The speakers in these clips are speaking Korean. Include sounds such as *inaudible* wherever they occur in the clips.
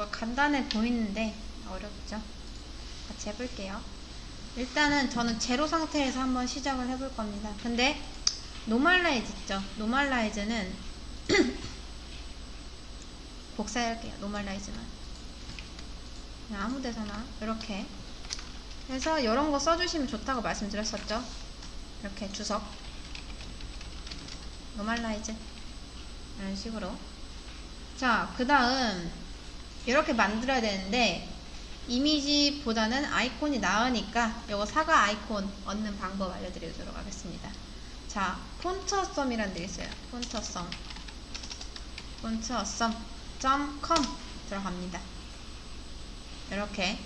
뭔가 간단해 보이는데 어렵죠? 같이 해볼게요. 일단은 저는 제로 상태에서 한번 시작을 해볼 겁니다. 근데 노멀라이즈 있죠? 노멀라이즈는 *clears throat* 복사할게요. 노멀라이즈만. 그냥 아무 데서나 이렇게 해서 이런 거 써주시면 좋다고 말씀드렸었죠? 이렇게 주석 노멀라이즈 이런 식으로 자, 그 다음 이렇게 만들어야 되는데 이미지보다는 아이콘이 나으니까 이거 사과 아이콘 얻는 방법 알려드리도록 하겠습니다. 자, 폰트어썸이라는 데 있어요. 폰트어썸 폰트어썸.com 들어갑니다. 이렇게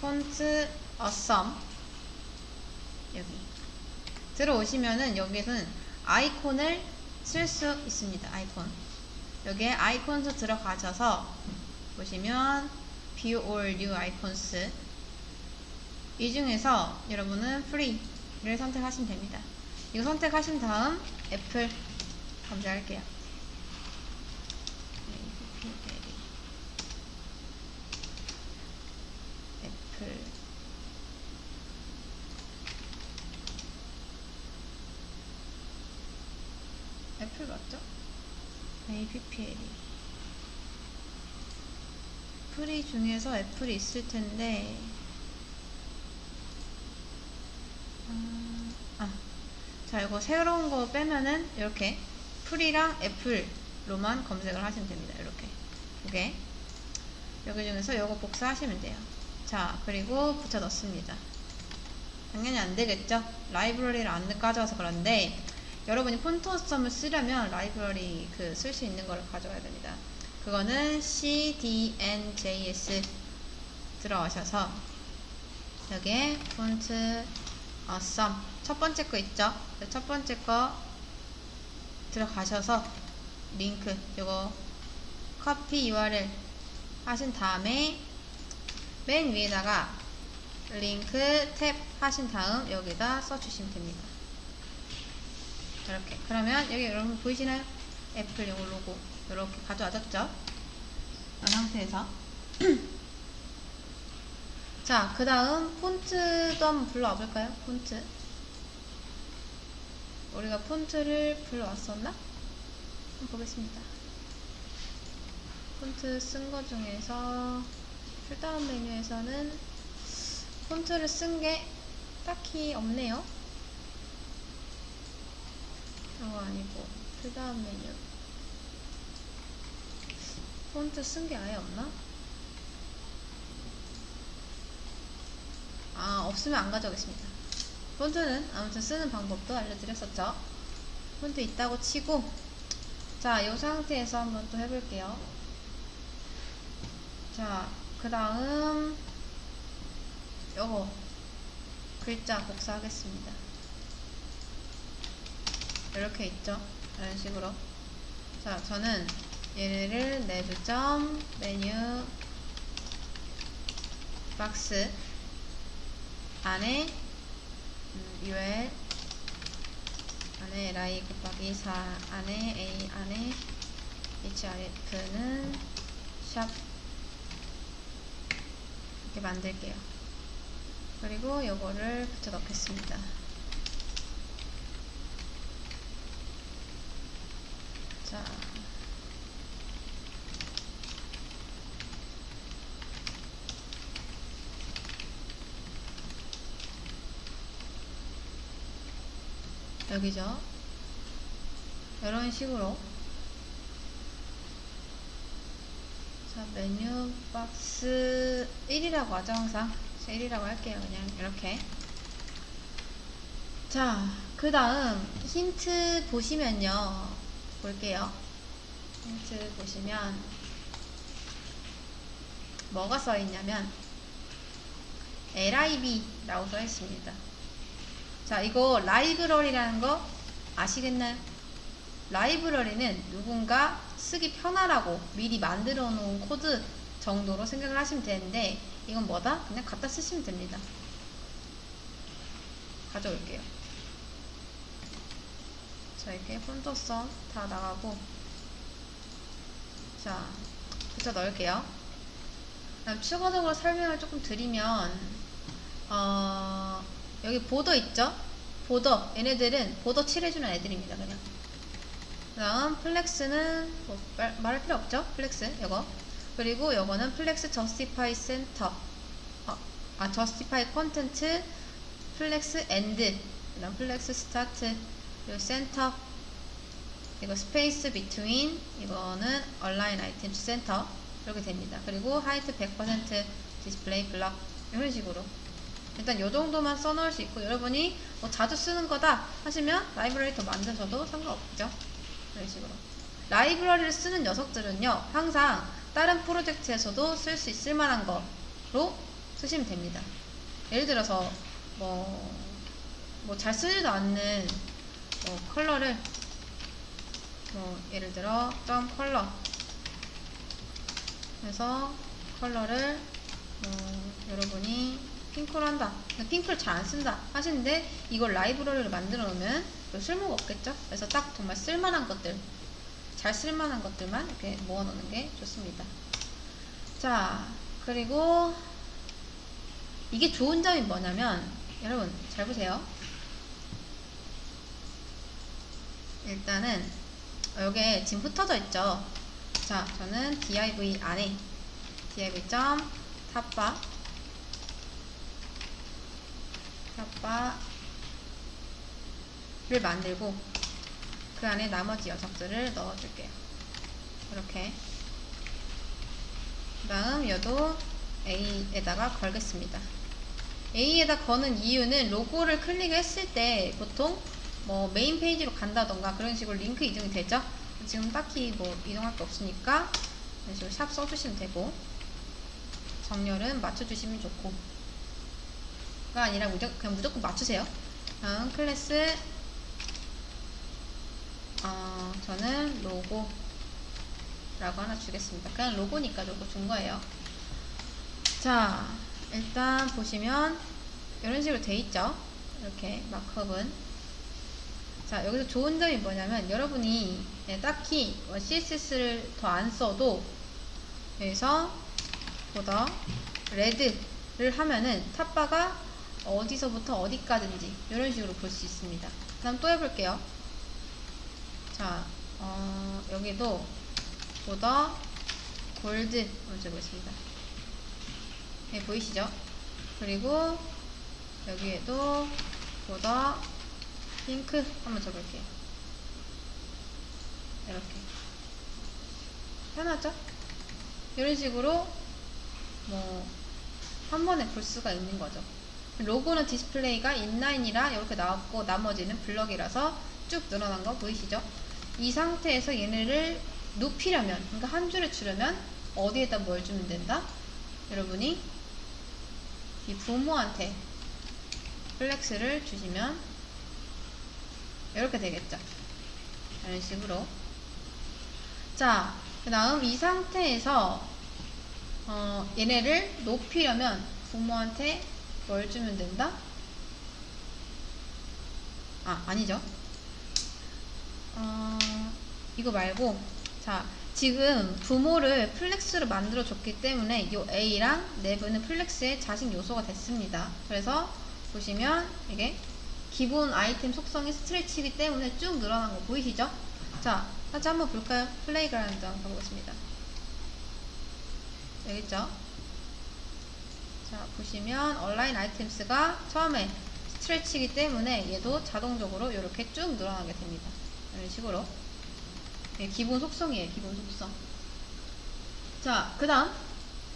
폰트어썸 여기 들어오시면은 여기는 아이콘을 쓸 수 있습니다. 아이콘 여기에 아이콘스 들어가셔서 보시면 view all new icons 이 중에서 여러분은 free를 선택하시면 됩니다. 이거 선택하신 다음 애플 검색할게요. 애플 맞죠? APPL이 프리 중에서 애플이 있을 텐데. 음, 아, 자 이거 새로운 거 빼면은 이렇게 프리랑 애플로만 검색을 하시면 됩니다. 이렇게. 두 개 여기 중에서 이거 복사하시면 돼요. 자 그리고 붙여 넣습니다. 당연히 안 되겠죠? 라이브러리를 안 가져와서 그런데 여러분이 폰트어썸을 쓰려면 라이브러리 그 쓸 수 있는 거를 가져와야 됩니다. 그거는 cdnjs 들어가셔서 여기에 폰트 어썸 첫 번째 거 있죠? 그첫 번째 거 들어가셔서 링크 이거 커피 URL 하신 다음에 맨 위에다가 링크 탭 하신 다음 여기다 써주시면 됩니다. 이렇게 그러면 여기 여러분 보이시나요? 애플 요거 로고 이렇게 가져와졌죠? 이 상태에서 *clears throat* 자, 그 다음 폰트도 한번 불러와 볼까요? 폰트 우리가 폰트를 불러왔었나? 한번 보겠습니다 폰트 쓴 거 중에서 풀다운 메뉴에서는 폰트를 쓴 게 딱히 없네요 이거 아니고 그 다음 메뉴 폰트 쓴 게 아예 없나? 아 없으면 안 가져오겠습니다. 폰트는 아무튼 쓰는 방법도 알려드렸었죠. 폰트 있다고 치고 자이 상태에서 한번 또 해볼게요. 자그 다음 요거 글자 복사하겠습니다. 이렇게 있죠? 이런 식으로. 자 저는 얘를 네브점 메뉴 박스 안에 음, UL 안에 라이 곱하기 4 안에 A 안에 hrf는 샵 이렇게 만들게요. 그리고 요거를 붙여 넣겠습니다 자 여기죠. 이런 식으로. 자 메뉴 박스 1이라고 하죠 항상? 1이라고 할게요 그냥 이렇게. 자그 다음 힌트 보시면요. 볼게요. 힌트 보시면 뭐가 써있냐면 LIB라고 써있습니다 자, 이거 라이브러리라는 거 아시겠나요? 라이브러리는 누군가 쓰기 편하라고 미리 만들어 놓은 코드 정도로 생각을 하시면 되는데 이건 뭐다? 그냥 갖다 쓰시면 됩니다. 가져올게요. 자, 이렇게 폰토성 다 나가고 자, 붙여 넣을게요. 그다음 추가적으로 설명을 조금 드리면 어, 여기 보더 있죠? 보더. 얘네들은 보더 칠해주는 애들입니다 그냥. 그 다음 플렉스는 뭐 말, 말할 필요 없죠? 플렉스 이거. 그리고 요거는 플렉스 저스티파이 센터 어, 아 저스티파이 콘텐츠 플렉스 엔드 그다음 플렉스 스타트 그리고 센터 이거 스페이스 비트윈 이거는 얼라인 아이템 센터 이렇게 됩니다. 그리고 하이트 100% 디스플레이 블럭 이런 식으로 일단 요 정도만 써놓을 수 있고 여러분이 뭐 자주 쓰는 거다 하시면 라이브러리 더 만드셔도 상관없죠. 이런 식으로 라이브러리를 쓰는 녀석들은요 항상 다른 프로젝트에서도 쓸 수 있을 만한 거로 쓰시면 됩니다. 예를 들어서 뭐 뭐 잘 쓰지도 않는 뭐 컬러를 뭐 예를 들어 점 컬러 그래서 컬러를 핑크로 한다. 근데 핑크를 잘 안 쓴다 하시는데 이걸 라이브러리를 만들어 놓으면 또 쓸모가 없겠죠? 그래서 딱 정말 쓸만한 것들 잘 쓸만한 것들만 이렇게 모아 놓는 게 좋습니다. 자 그리고 이게 좋은 점이 뭐냐면 여러분 잘 보세요. 일단은 여기에 지금 흩어져 있죠. 자, 저는 div 안에 div 점 탑바 탑바를 만들고 그 안에 나머지 녀석들을 넣어줄게요. 이렇게 그 다음 여도 A에다가 걸겠습니다. A에다 거는 이유는 로고를 클릭했을 때 보통 뭐 메인 페이지로 간다던가 그런 식으로 링크 이동이 되죠. 지금 딱히 뭐 이동할 게 없으니까 이런 식으로 샵 써주시면 되고 정렬은 맞춰주시면 좋고 가 아니라 무조, 그냥 무조건 맞추세요. 다음 클래스 어, 저는 로고라고 하나 주겠습니다. 그냥 로고니까 로고 준 거예요. 자, 일단 보시면 이런 식으로 돼 있죠. 이렇게 마크업은 자 여기서 좋은 점이 뭐냐면 여러분이 네, 딱히 뭐 CSS를 더 안 써도 여기서 보더 레드를 하면은 탑바가 어디서부터 어디까지인지 이런 식으로 볼 수 있습니다. 그 다음 또 해볼게요. 자 어, 여기도 보더 골드 먼저 보겠습니다. 네, 보이시죠? 그리고 여기에도 보더 핑크 한번 적을게요. 이렇게. 편하죠? 이런 식으로 뭐 한 번에 볼 수가 있는 거죠. 로고는 디스플레이가 인라인이라 이렇게 나왔고 나머지는 블럭이라서 쭉 늘어난 거 보이시죠? 이 상태에서 얘네를 높이려면 그러니까 한 줄에 주려면 어디에다 뭘 주면 된다? 여러분이 이 부모한테 플렉스를 주시면 이렇게 되겠죠. 이런 식으로. 자, 그 다음 이 상태에서 어, 얘네를 높이려면 부모한테 뭘 주면 된다? 아, 아니죠. 어, 이거 말고 자, 지금 부모를 플렉스로 만들어 줬기 때문에 이 A랑 내부는 플렉스의 자식 요소가 됐습니다. 그래서 보시면 이게 기본 아이템 속성이 스트레치이기 때문에 쭉 늘어난 거 보이시죠? 자, 같이 한번 볼까요? 플레이그라운드 한번 가보겠습니다. 여기 있죠? 자, 보시면 온라인 아이템스가 처음에 스트레치이기 때문에 얘도 자동적으로 이렇게 쭉 늘어나게 됩니다. 이런 식으로. 예, 기본 속성이에요, 기본 속성. 자, 그 다음.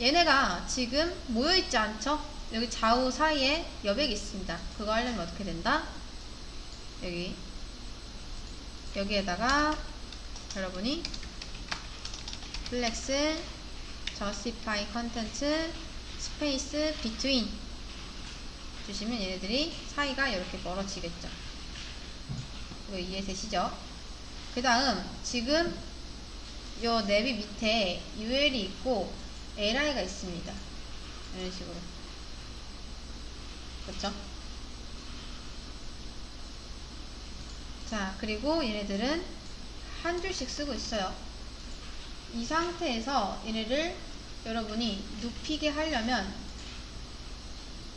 얘네가 지금 모여있지 않죠? 여기 좌우 사이에 여백이 있습니다. 그거 하려면 어떻게 된다? 여기 여기에다가 여러분이 플렉스 justify content 스페이스 between 주시면 얘네들이 사이가 이렇게 멀어지겠죠. 이거 이해되시죠? 그 다음 지금 요 내비 밑에 UL이 있고 LI가 있습니다. 이런 식으로. 그렇죠? 자, 그리고 얘네들은 한 줄씩 쓰고 있어요. 이 상태에서 얘네를 여러분이 눕히게 하려면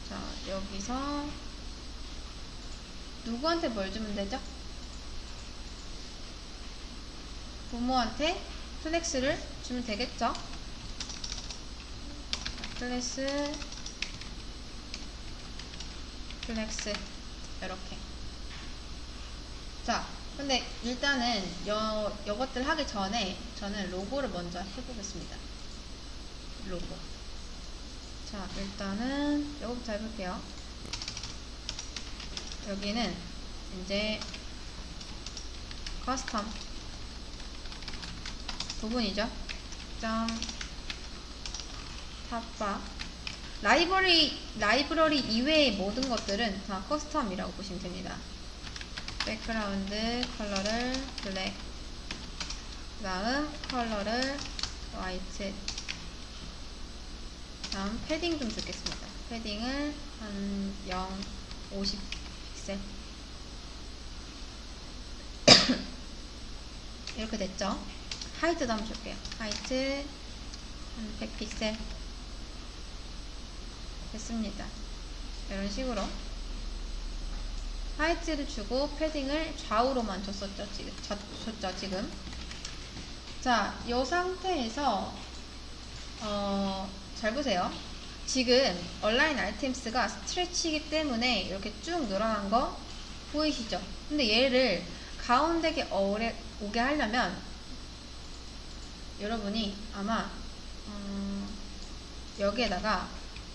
자 여기서 누구한테 뭘 주면 되죠? 부모한테 플렉스를 주면 되겠죠? 자, 플렉스 플렉스 이렇게 자 근데 일단은 여, 요것들 하기 전에 저는 로고를 먼저 해보겠습니다 로고. 자 일단은 요거부터 해볼게요. 여기는 이제 커스텀 부분이죠. 점 탑바. 라이브러리 라이브러리 이외의 모든 것들은 다 커스텀이라고 보시면 됩니다. 백그라운드 컬러를 블랙. 그 다음 컬러를 화이트 다음 패딩 좀 주겠습니다. 패딩을 한 0, 50 픽셀 이렇게 됐죠? 하이트도 한번 줄게요. 하이트 한 100픽셀 됐습니다. 이런 식으로. 하이트를 주고 패딩을 좌우로만 줬었죠 지금 줬죠 지금. 자 이 상태에서 어, 잘 보세요. 지금 온라인 아이템스가 스트레치이기 때문에 이렇게 쭉 늘어난 거 보이시죠? 근데 얘를 가운데게 오래, 오게 하려면 여러분이 아마 음, 여기에다가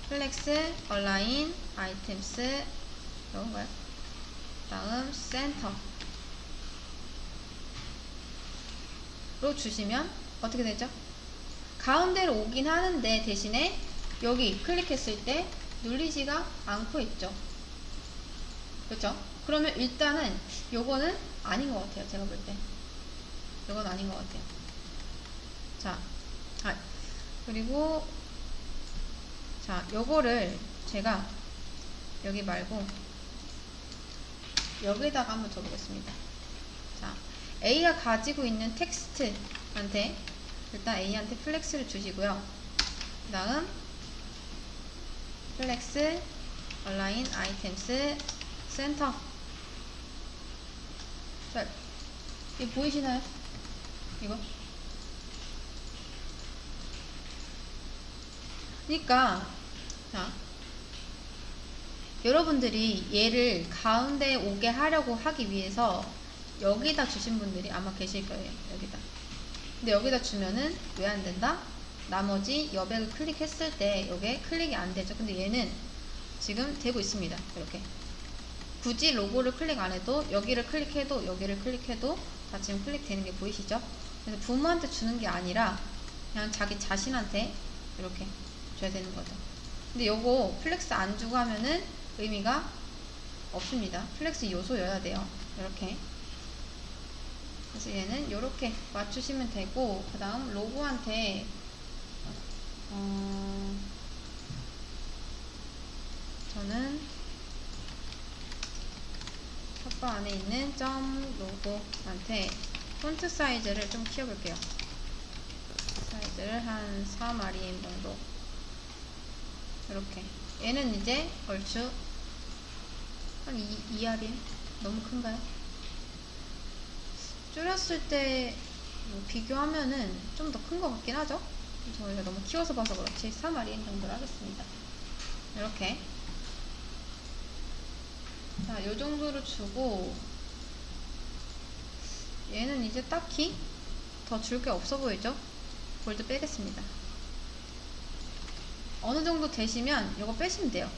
플렉스, 얼라인, 아이템스 이런거요. 다음 센터로 주시면 어떻게 되죠? 가운데로 오긴 하는데 대신에 여기 클릭했을 때 눌리지가 않고 있죠. 그렇죠? 그러면 일단은 요거는 아닌 것 같아요. 제가 볼 때. 요건 아닌 것 같아요. 자, 아, 그리고 자, 요거를 제가 여기 말고 여기다가 한번 줘보겠습니다. 자, A가 가지고 있는 텍스트한테 일단 A한테 플렉스를 주시고요. 그 다음 플렉스, 얼라인, 아이템스, 센터 자, 이거 보이시나요? 이거? 그러니까 자 여러분들이 얘를 가운데 오게 하려고 하기 위해서 여기다 주신 분들이 아마 계실 거예요. 여기다. 근데 여기다 주면은 왜 안 된다? 나머지 여백을 클릭했을 때 여기에 클릭이 안 되죠. 근데 얘는 지금 되고 있습니다. 이렇게. 굳이 로고를 클릭 안 해도 여기를 클릭해도 여기를 클릭해도 다 지금 클릭되는 게 보이시죠? 그래서 부모한테 주는 게 아니라 그냥 자기 자신한테 이렇게 줘야 되는 거죠. 근데 요거 플렉스 안 주고 하면은 의미가 없습니다. 플렉스 요소여야 돼요. 이렇게. 얘는 이렇게 맞추시면 되고 그 다음 로고한테 어 저는 탑바 안에 있는 점 로고한테 폰트 사이즈를 좀 키워볼게요. 사이즈를 한 4마리인 정도 이렇게 얘는 이제 얼추 한 2, 2R임 너무 큰가요? 줄였을 때 뭐 비교하면은 좀 더 큰 것 같긴 하죠? 저희가 너무 키워서 봐서 그렇지 3R임 정도로 하겠습니다 이렇게 자, 요 정도로 주고 얘는 이제 딱히 더 줄 게 없어 보이죠? 볼드 빼겠습니다 어느 정도 되시면 이거 빼시면 돼요.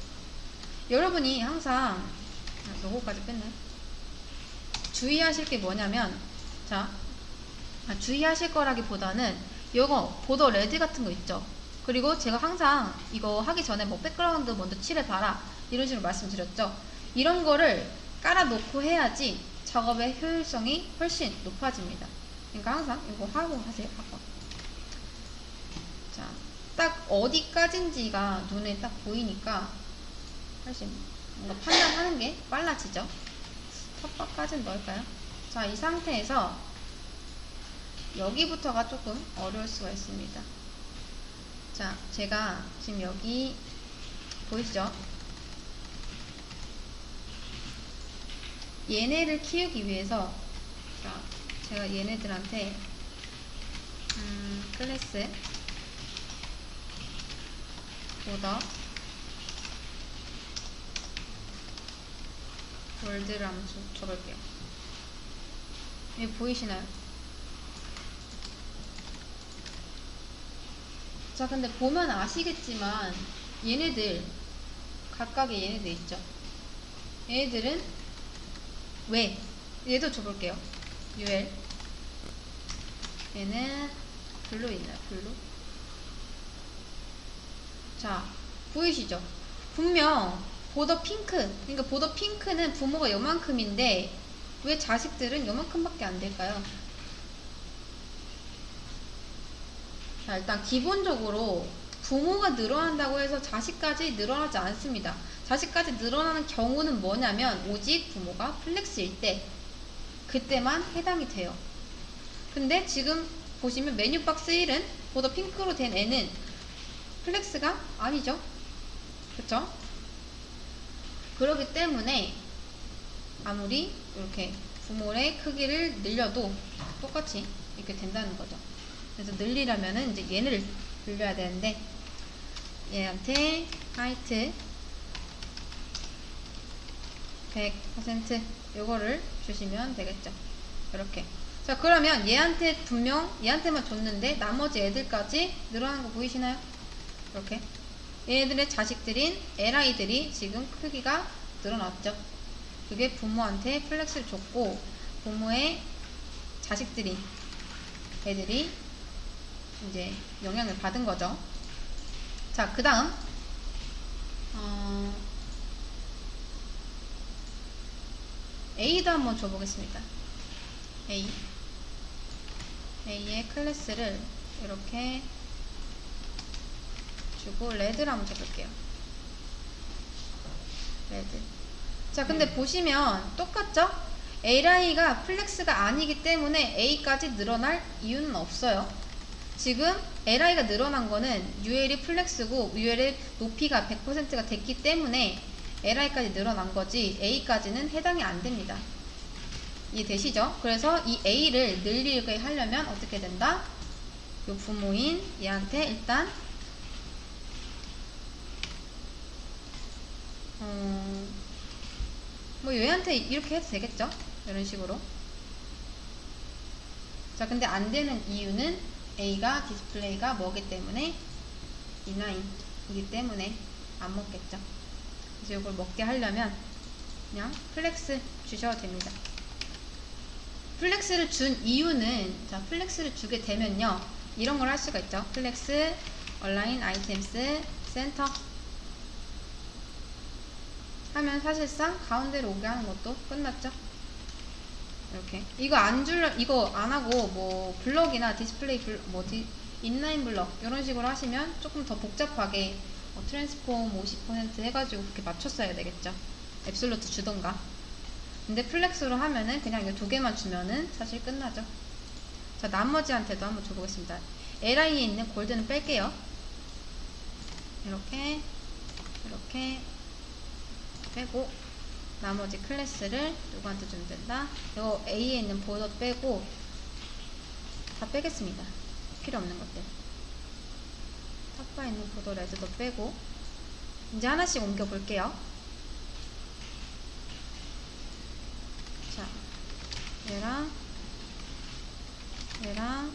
여러분이 항상 아, 요거까지 뺐네. 주의하실 게 뭐냐면 자 아, 주의하실 거라기보다는 요거 보더 레드 같은 거 있죠. 그리고 제가 항상 이거 하기 전에 뭐 백그라운드 먼저 칠해봐라 이런 식으로 말씀드렸죠. 이런 거를 깔아놓고 해야지 작업의 효율성이 훨씬 높아집니다. 그러니까 항상 이거 하고 하세요. 하고. 자, 딱 어디까지인지가 눈에 딱 보이니까 훨씬 뭔가 판단하는 게 빨라지죠. 텃밭까지는 넣을까요? 자, 이 상태에서 여기부터가 조금 어려울 수가 있습니다. 자, 제가 지금 여기 보이시죠? 얘네를 키우기 위해서 자, 제가 얘네들한테 음, 클래스 보더 월드를 한번 줘- 줘볼게요. 여기 보이시나요? 자, 근데 보면 아시겠지만 얘네들 각각의 얘네들 있죠. 얘네들은 왜? 얘도 줘볼게요. UL 얘는 블루 있나요? 블루? 자, 보이시죠? 분명 보더 핑크, 그러니까 보더 핑크는 부모가 요만큼인데 왜 자식들은 요만큼밖에 안 될까요? 자, 일단 기본적으로 부모가 늘어난다고 해서 자식까지 늘어나지 않습니다. 자식까지 늘어나는 경우는 뭐냐면 오직 부모가 플렉스일 때 그때만 해당이 돼요. 근데 지금 보시면 메뉴 박스 1은 보더 핑크로 된 애는 플렉스가 아니죠. 그쵸? 그렇기 때문에 아무리 이렇게 부모의 크기를 늘려도 똑같이 이렇게 된다는 거죠. 그래서 늘리려면은 이제 얘를 늘려야 되는데 얘한테 하이트 100% 요거를 주시면 되겠죠. 이렇게. 자, 그러면 얘한테 분명 얘한테만 줬는데 나머지 애들까지 늘어나는 거 보이시나요? 이렇게. 얘네들의 자식들인 LI들이 지금 크기가 늘어났죠. 그게 부모한테 플렉스를 줬고 부모의 자식들인 애들이 이제 영향을 받은 거죠. 자, 그 다음 어, A도 한번 줘보겠습니다. A A의 클래스를 이렇게 주고 레드를 한번 줘볼게요. 레드. 자, 근데 보시면 똑같죠? LI가 플렉스가 아니기 때문에 A까지 늘어날 이유는 없어요. 지금 LI가 늘어난 거는 UL이 플렉스고 UL의 높이가 100%가 됐기 때문에 LI까지 늘어난 거지 A까지는 해당이 안 됩니다. 이해되시죠? 그래서 이 A를 늘리게 하려면 어떻게 된다? 요 부모인 얘한테 일단 어, 뭐 얘한테 이렇게 해도 되겠죠? 이런 식으로. 자 근데 안 되는 이유는 A가 디스플레이가 뭐기 때문에? E9이기 때문에 안 먹겠죠. 그래서 이걸 먹게 하려면 그냥 플렉스 주셔도 됩니다. 플렉스를 준 이유는 자 플렉스를 주게 되면요. 이런 걸 할 수가 있죠. 플렉스 얼라인 아이템스 센터 하면 사실상 가운데로 오게 하는 것도 끝났죠? 이렇게. 이거 안 줄려 이거 안 하고 뭐 블럭이나 디스플레이 블, 뭐지 인라인 블럭 이런 식으로 하시면 조금 더 복잡하게 뭐 트랜스폼 50% 해가지고 그렇게 맞췄어야 되겠죠? 앱솔루트 주던가. 근데 플렉스로 하면은 그냥 이거 두 개만 주면은 사실 끝나죠? 자 나머지한테도 한번 줘보겠습니다. LI에 있는 골드는 뺄게요. 이렇게 이렇게 빼고 나머지 클래스를 누구한테 주면 된다? 이거 A에 있는 보더 빼고 다 빼겠습니다. 필요 없는 것들. 탑바에 있는 보더 레드도 빼고 이제 하나씩 옮겨 볼게요. 자 얘랑 얘랑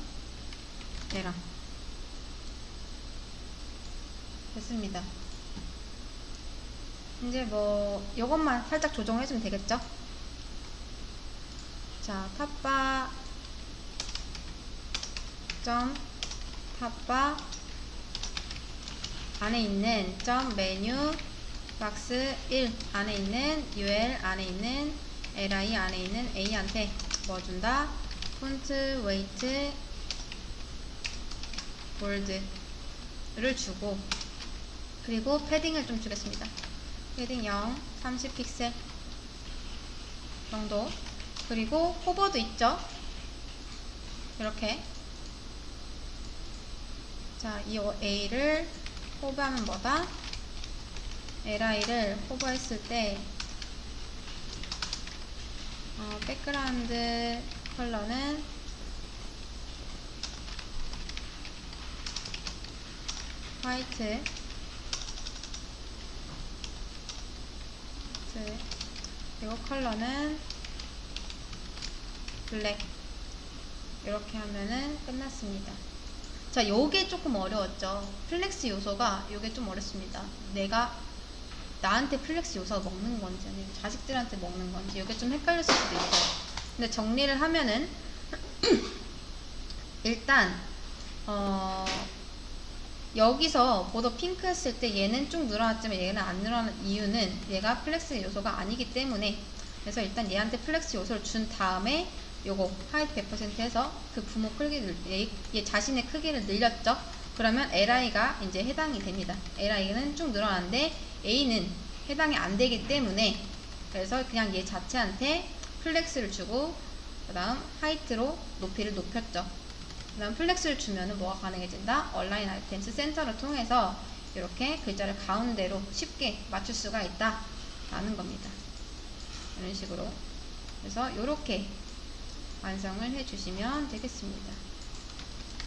얘랑. 됐습니다 이제 뭐 요것만 살짝 조정해주면 되겠죠? 자 탑바 점 탑바 안에 있는 점 메뉴 박스 1 안에 있는 UL 안에 있는 LI 안에 있는 A한테 뭐 준다? 폰트 웨이트 볼드를 주고 그리고 패딩을 좀 주겠습니다. 패딩 0, 30픽셀 정도. 그리고 호버도 있죠? 이렇게. 자, 이 A를 호브하면 뭐다? LI를 호브했을 때 어, 백그라운드 컬러는 화이트 네. 그리고 컬러는 블랙 이렇게 하면은 끝났습니다. 자, 요게 조금 어려웠죠. 플렉스 요소가 요게 좀 어렵습니다. 내가 나한테 플렉스 요소가 먹는 건지 아니면 자식들한테 먹는 건지 요게 좀 헷갈렸을 수도 있어요. 근데 정리를 하면은 *clears throat* 일단 어 여기서 보더 핑크 했을 때 얘는 쭉 늘어났지만 얘는 안 늘어난 이유는 얘가 플렉스 요소가 아니기 때문에 그래서 일단 얘한테 플렉스 요소를 준 다음에 요거 하이트 100% 해서 그 부모 크기를 얘, 얘 자신의 크기를 늘렸죠. 그러면 LI가 이제 해당이 됩니다. LI는 쭉 늘어났는데 A는 해당이 안 되기 때문에 그래서 그냥 얘 자체한테 플렉스를 주고 그 다음 하이트로 높이를 높였죠 그 다음 플렉스를 주면은 뭐가 가능해진다? 얼라인 아이템스 센터를 통해서 이렇게 글자를 가운데로 쉽게 맞출 수가 있다 라는 겁니다. 이런 식으로. 그래서 이렇게 완성을 해 주시면 되겠습니다